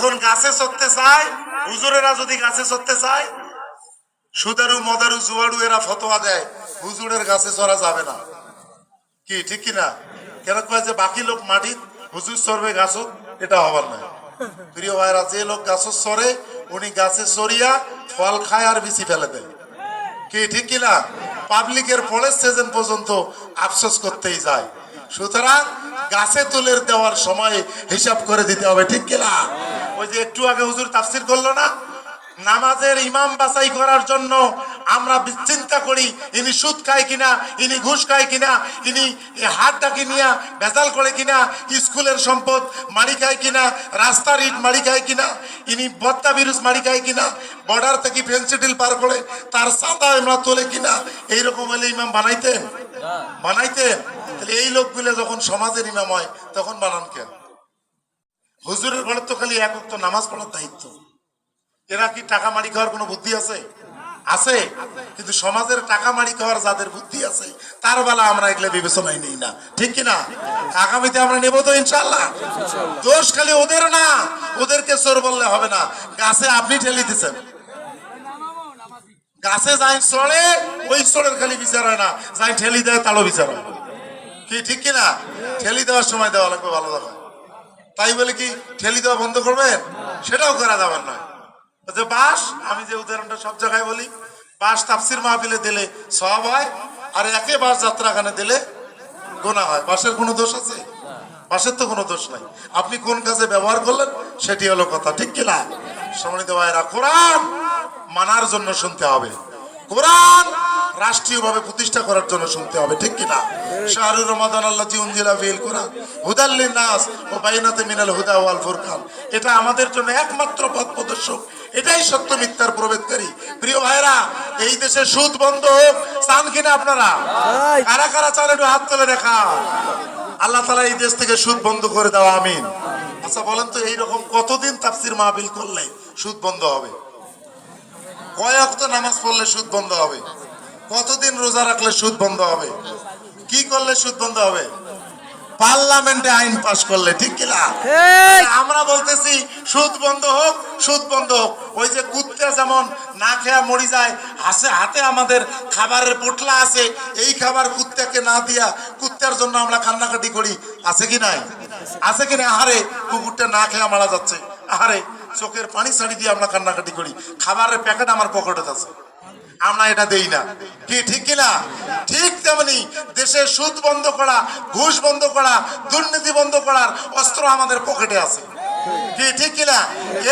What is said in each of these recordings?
এখন গাছে চড়তে চায়? হুজুরেরা যদি গাছে চড়তে চায়, সুদারু, মদারু, জুয়ারু এরা ফতোয়া দেয়, হুজুরের গাছে চড়া যাবে না। কি, ঠিক কি না কেন কয় যে বাকি লোক মাটি হুজুর চড়বে গাছত? এটা হবার নয় প্রিয় ভাইরা, যে লোক গাছত চড়ে, উনি গাছে চড়িয়া ফল খায় আর বিচি ফেলে দেয়। কি, ঠিক কি না পাবলিকের পরের সিজন পর্যন্ত আফসোস করতেই যায়। সুতরাং গাছে তুলের দেওয়ার সময় হিসাব করে দিতে হবে, ঠিক কি না ওই যে একটু আগে হুজুর তাফসির করল না? নামাজের ইমাম বাছাই করার জন্য আমরা চিন্তা করি ইনি সুদ খায় কিনা ইনি ঘুষ খায় কিনা ইনি হাত ডাকি নিয়া ভেজাল করে কিনা স্কুলের সম্পদ মারি খায় কিনা রাস্তার ইট মারি খায় কিনা ইনি বত্তা বিরুষ মারি খায় কিনা বর্ডার থেকে ফেন্সিডিল পার করে তার সাদা আমরা তোলে কিনা এইরকম হলে ইমাম বানাইতেন? বানাইতেন? তাহলে এই লোকগুলো যখন সমাজের ইমাম হয় তখন বানান কেন? হুজুরের ঘরে তো খালি এক তো নামাজ পড়ার দায়িত্ব। এরা কি টাকা মারি খাওয়ার কোনো বুদ্ধি আছে? আছে। কিন্তু সমাজের টাকা মারি খাওয়ার যাদের বুদ্ধি আছে, তার বেলা আমরা এগুলো বিবেচনায় নেই না। ঠিক কি না আগামীতে আমরা নেব তো ইনশাল্লাহ দোষ খালি ওদের না, ওদেরকে চোর বললে হবে না। গাছে আপনি ঠেলি দিচ্ছেন গাছে যাই চড়ে, ওই চোরের খালি বিচার হয় না। যাই ঠেলি দেয় তারও বিচার হয়। কি, ঠিক কি না ঠেলি দেওয়ার সময় দেওয়া লাগবে, ভালো দেখা তাই বলে কি ঠেলি দেওয়া বন্ধ করবেন? সেটাও করা যাবার নয়। যে বাস, আমি যে উদাহরণটা সব জায়গায় বলি, বাস তাফসির মাহফিলে দিলে সব হয়, আর একে বাস যাত্রাখানে দিলে গোনা হয়। বাসের কোনো দোষ আছে? বাসের তো কোনো দোষ নাই। আপনি কোন কাজে ব্যবহার করলেন, সেটি হলো কথা। ঠিক কিনা সম্মানিত ভাইরা কোরআন মানার জন্য শুনতে হবে। কোরআন রাষ্ট্রীয়ভাবে প্রতিষ্ঠা করার জন্য শুনতে হবে। ঠিক কিনা শাহরুর রমাদান আল্লাহ জিউনজিলা ফিল কোরআন হুদাল্লিন নাস ও বাইনাতে মিনাল হুদা ওয়াল ফুরকান। এটা আমাদের জন্য একমাত্র পথ প্রদর্শক। এটাই সত্য মিথ্যার প্রভেদকারী প্রিয় ভাইরা এই দেশে সুদ বন্ধ হোক চান কিনা আপনারা? কারা কারা চান একটু হাত তুলে দেখা আল্লাহ তালা এই দেশ থেকে সুদ বন্ধ করে দেওয়া আমিন। আচ্ছা বলেন তো এইরকম কতদিন তাফসির মাহবিল করলে সুদ বন্ধ হবে? কয়েক তো নামাজ পড়লে সুদ বন্ধ হবে? কতদিন রোজা রাখলে সুদ বন্ধ হবে? কি করলে সুদ বন্ধ হবে? পার্লামেন্টে আইন পাশ করলে ঠিক কিনা? আমরা বলতেছি সুদ বন্ধ হোক সুদ বন্ধ হোক। ওই যে কুত্তে যেমন না খেয়া মরি যায় হাসে হাতে আমাদের খাবারের পোটলা আছে এই খাবার কুত্তাকে না দিয়া কুত্তার জন্য আমরা কান্নাকাটি করি আছে কি নাই? আছে কি না আহারে কুকুরটা না খেয়া মারা যাচ্ছে। আহারে চোখের পানি ছাড়ি দিয়ে আমরা কান্নাকাটি করি। খাবারের প্যাকেট আমার পকেটে আছে। আমরা এটা দেই না। কি, ঠিক কিনা? ঠিক তেমনি দেশে সুদ বন্ধ করা, ঘুষ বন্ধ করা, দুর্নীতি বন্ধ করার অস্ত্র আমাদের পকেটে আছে। কি, ঠিক কিনা?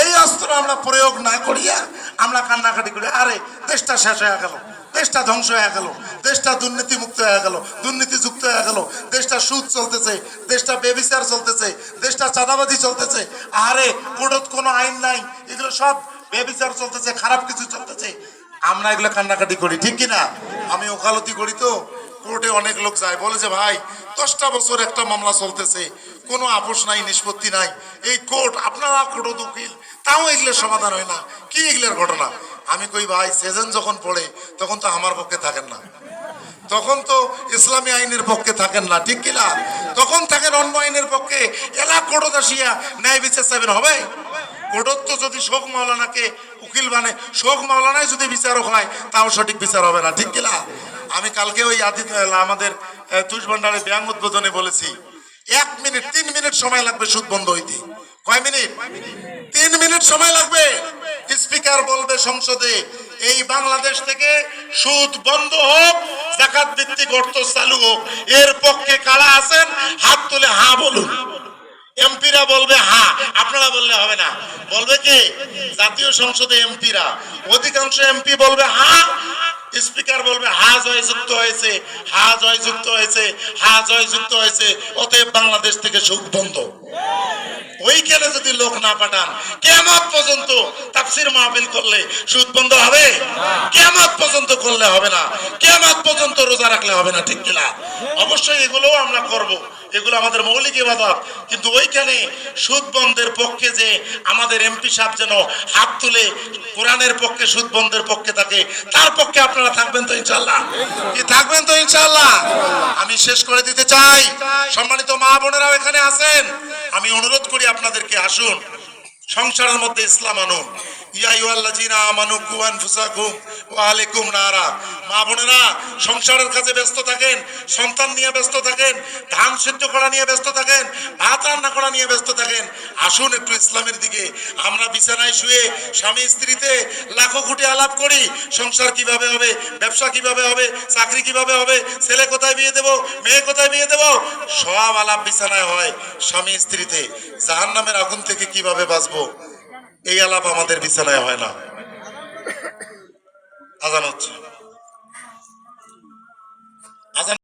এই অস্ত্র আমরা প্রয়োগ না করিয়া আমরা কান্নাকাটি করি। আরে, দেশটা শেষ হয়ে গেল, দেশটা ধ্বংস হয়ে গেল, দেশটা দুর্নীতি মুক্ত হয়ে গেল, দুর্নীতি যুক্ত হয়ে গেল, দেশটা সুদ চলতেছে, দেশটা বেবিচার চলতেছে, দেশটা চাঁদাবাজি চলতেছে। আরে কোর্টত কোনো আইন নাই, এগুলো সব বেবিচার চলতেছে, খারাপ কিছু চলতেছে। আমরা এগুলো কান্নাকাটি করি, ঠিক কিনা আমি ওকালতি করি তো, কোর্টে অনেক লোক যায়, বলে যে, ভাই, দশটা বছর একটা মামলা চলতেছে, কোনো আপোষ নাই, নিষ্পত্তি নাই, এই কোর্ট, আপনারা কোর্ট উকিল, তাও এগুলোর সমাধান হয় না, কি এগুলোর ঘটনা? আমি কই, ভাই, সেজন যখন পড়ে, তখন তো আমার পক্ষে থাকেন না। তখন তো ইসলামী আইনের পক্ষে থাকেন না, ঠিক কিনা তখন থাকেন অন্য আইনের পক্ষে এলা কোর্টত আসিয়া ন্যায় বিচার চাইবেন, হবে? কোর্টত যদি শোক মাওলানাকে উকিল বানে, শোক মাওলানাই যদি বিচারক হয়, তাও সঠিক বিচার হবে না, ঠিক কিনা আমি কালকে ওই আদিত আমাদের তুষ ভান্ডারে ব্যায়াম উদ্বোধনে বলেছি, এক মিনিট, তিন মিনিট সময় লাগবে সুদ বন্ধ হইতে। কয় মিনিট? তিন মিনিট সময় লাগবে। স্পিকার বলবে সংসদে, এই বাংলাদেশ থেকে সুদ বন্ধ হোক, জাকাত ভিত্তিক অর্থ চালু হোক, এর পক্ষে কারা আছেন? হাত তুলে হা বলুন। এমপিরা বলবে, হা, আপনারা বললে হবে না। বলবে কি? জাতীয় সংসদে এমপিরা। অধিকাংশ এমপি বলবে, হা। স্পিকার বলবে, হা, জয় যুক্ত হয়েছে। হা, জয় যুক্ত হয়েছে। হা, জয় যুক্ত হয়েছে। অতএব বাংলাদেশ থেকে সুখ বন্ধ। ওইখানে যদি লোক না পাঠান কেমত পর্যন্ত তাফসির মাহফিল করলে সুদ বন্ধ হবে? কেমত পর্যন্ত করলে হবে না। কেমত পর্যন্ত রোজা রাখলে হবে না, ঠিক কিনা? অবশ্যই এগুলোও আমরা করব। এগুলো আমাদের মৌলিক ইবাদত। কিন্তু ওইখানে সুদ বন্ধের পক্ষে যে আমাদের এমপি সাহেব যেন হাত তুলে কোরআনের পক্ষে সুদ বন্ধের পক্ষে থাকে, তার পক্ষে আপনারা থাকবেন তো ইনশাল্লাহ কি থাকবেন তো ইনশাল্লাহ আমি শেষ করে দিতে চাই। সম্মানিত মা বোনেরাও এখানে আছেন। আমি অনুরোধ করি আপনাদেরকে আসুন, সংসারের মধ্যে ইসলাম আনুন। সংসারের কাজে ব্যস্ত থাকেন, সন্তান নিয়ে ব্যস্ত থাকেন, ধান সিদ্ধ করা নিয়ে ব্যস্ত থাকেন, ভাত রান্না করা নিয়ে ব্যস্ত থাকেন। আসুন একটু ইসলামের দিকে। আমরা বিছানায় শুয়ে স্বামী স্ত্রীতে লাখো কোটি আলাপ করি, সংসার কীভাবে হবে, ব্যবসা কীভাবে হবে, চাকরি কীভাবে হবে, ছেলে কোথায় বিয়ে দেব, মেয়ে কোথায় বিয়ে দেব? সব আলাপ বিছানায় হয় স্বামী স্ত্রীতে। জাহান নামের আগুন থেকে কীভাবে বাঁচবো? এই আলাপ আমাদের বিছানায় হয় না। আজান হচ্ছে।